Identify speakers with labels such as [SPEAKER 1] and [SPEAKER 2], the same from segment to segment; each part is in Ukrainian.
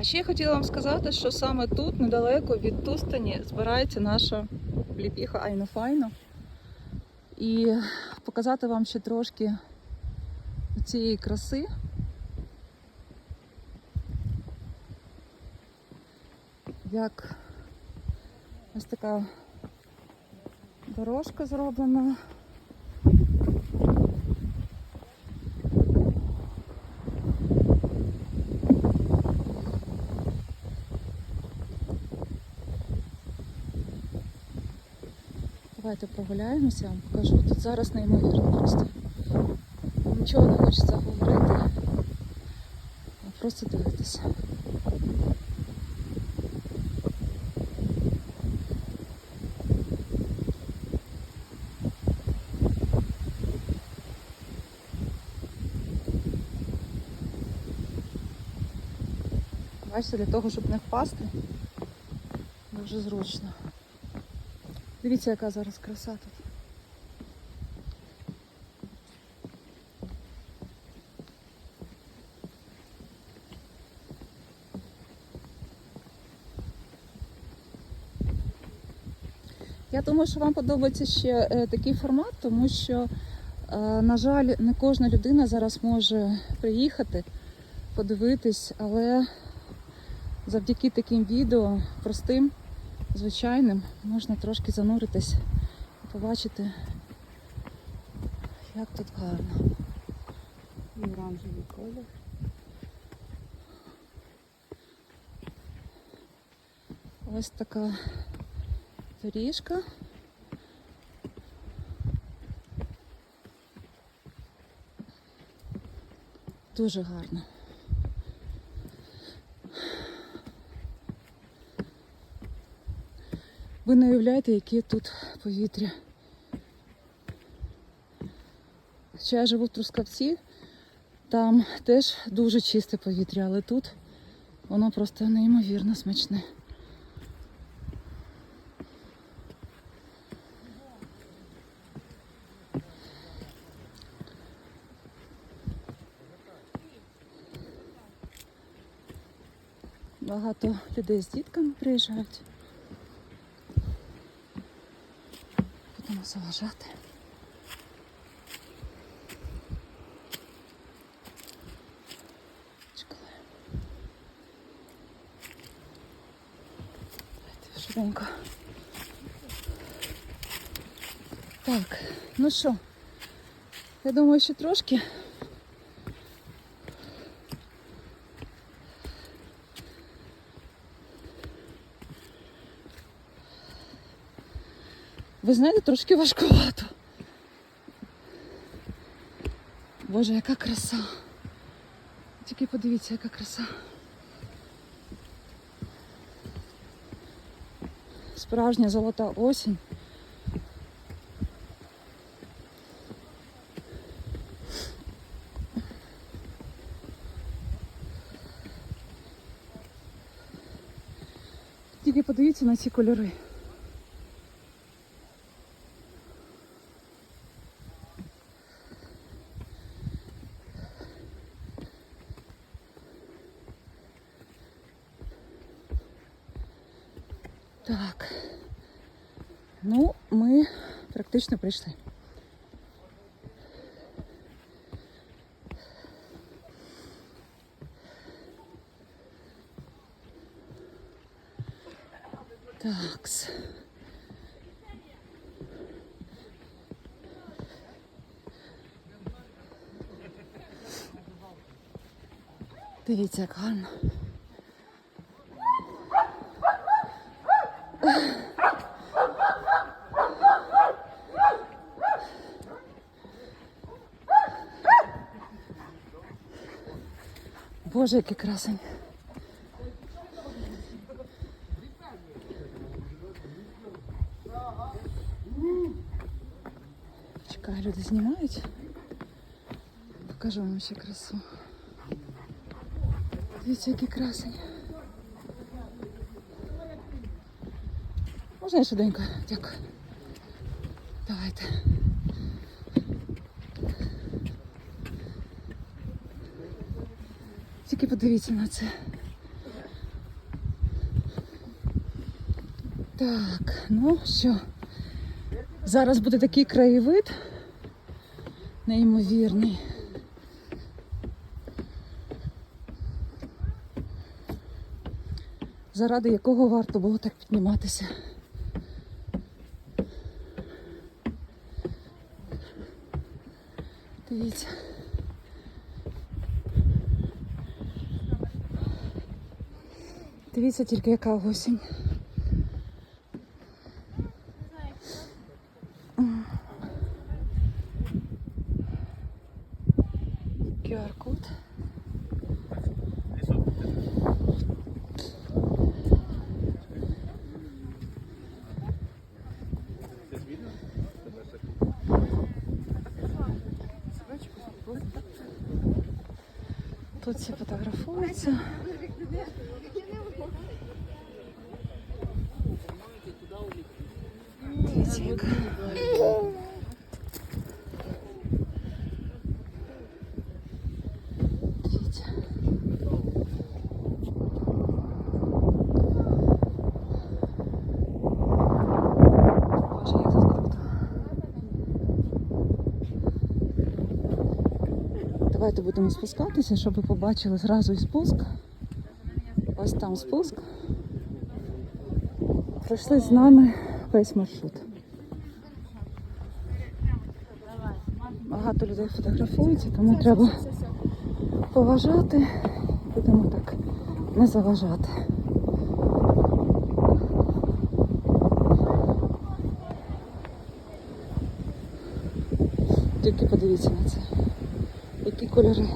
[SPEAKER 1] А ще я хотіла вам сказати, що саме тут, недалеко від Тустані, збирається наша ліпіха Айно Файно. І показати вам ще трошки цієї краси. Як ось така дорожка зроблена. Давайте прогуляємося, я вам покажу. Тут зараз неймовірно просто. Нічого не хочеться говорити, а просто дивитися. Бачите, для того, щоб не впасти, дуже зручно. Дивіться, яка зараз краса тут. Я думаю, що вам подобається ще е, такий формат, тому що, е, на жаль, не кожна людина зараз може приїхати, подивитись, але завдяки таким відео, простим, звичайним, можна трошки зануритись і побачити, як тут гарно. І оранжевий колір. Ось така доріжка. Дуже гарно. Ви не уявляєте, яке тут повітря. Хоча я живу в Трускавці, там теж дуже чисте повітря, але тут воно просто неймовірно смачне. Багато людей з дітками приїжджають. Будемо заважати. Чекаю. Давайте швиденько. Так, ну що, я думаю, ще трошки. Ви знаєте, трошки важкувато. Боже, яка краса. Тільки подивіться, яка краса. Справжня золота осінь. Тільки подивіться на ці кольори. Так. Ну, ми практично прийшли. Такс. Дивіться, як гарно. Боже, який красень. Чекай, люди знімають. Покажу вам ще красу. Дивіться, який красень. Можна я швиденько? Дякую. Давайте. Тільки подивіться на це. Так, ну все. зараз буде такий краєвид, неймовірний. Заради якого варто було так підніматися. Дивіться тільки яка осінь. QR-код. Тут всі фотографуються. Дивіться, яка. Дивіться. Боже, як тут круто. Давайте будемо спускатися, щоб ви побачили зразу і спуск. Ось там спуск. Пройшли з нами весь маршрут. Багато людей фотографуються, тому треба поважати. Будемо так не заважати. Тільки подивіться на це. Які кольори.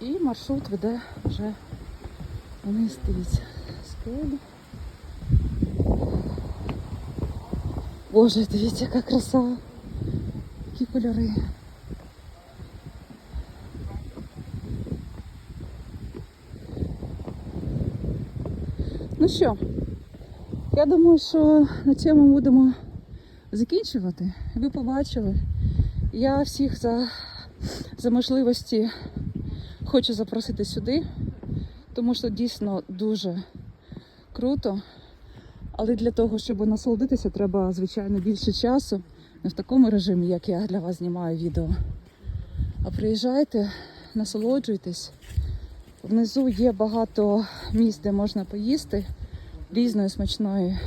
[SPEAKER 1] І маршрут веде вже вниз, дивіться, скелі. Боже, дивіться, яка краса. Які кольори. Ну що, я думаю, що на цьому будемо закінчувати. Ви побачили. Я всіх за, за можливості хочу запросити сюди, тому що дійсно дуже круто. Але для того, щоб насолодитися, треба, звичайно, більше часу. Не в такому режимі, як я для вас знімаю відео. А приїжджайте, насолоджуйтесь. Внизу є багато місць, де можна поїсти різної смачної,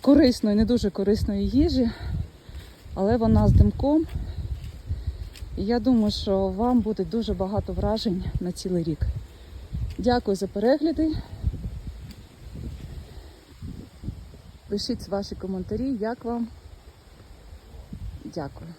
[SPEAKER 1] корисної, не дуже корисної їжі, але вона з димком. І я думаю, що вам буде дуже багато вражень на цілий рік. Дякую за перегляди. Пишіть ваші коментарі, як вам. Дякую.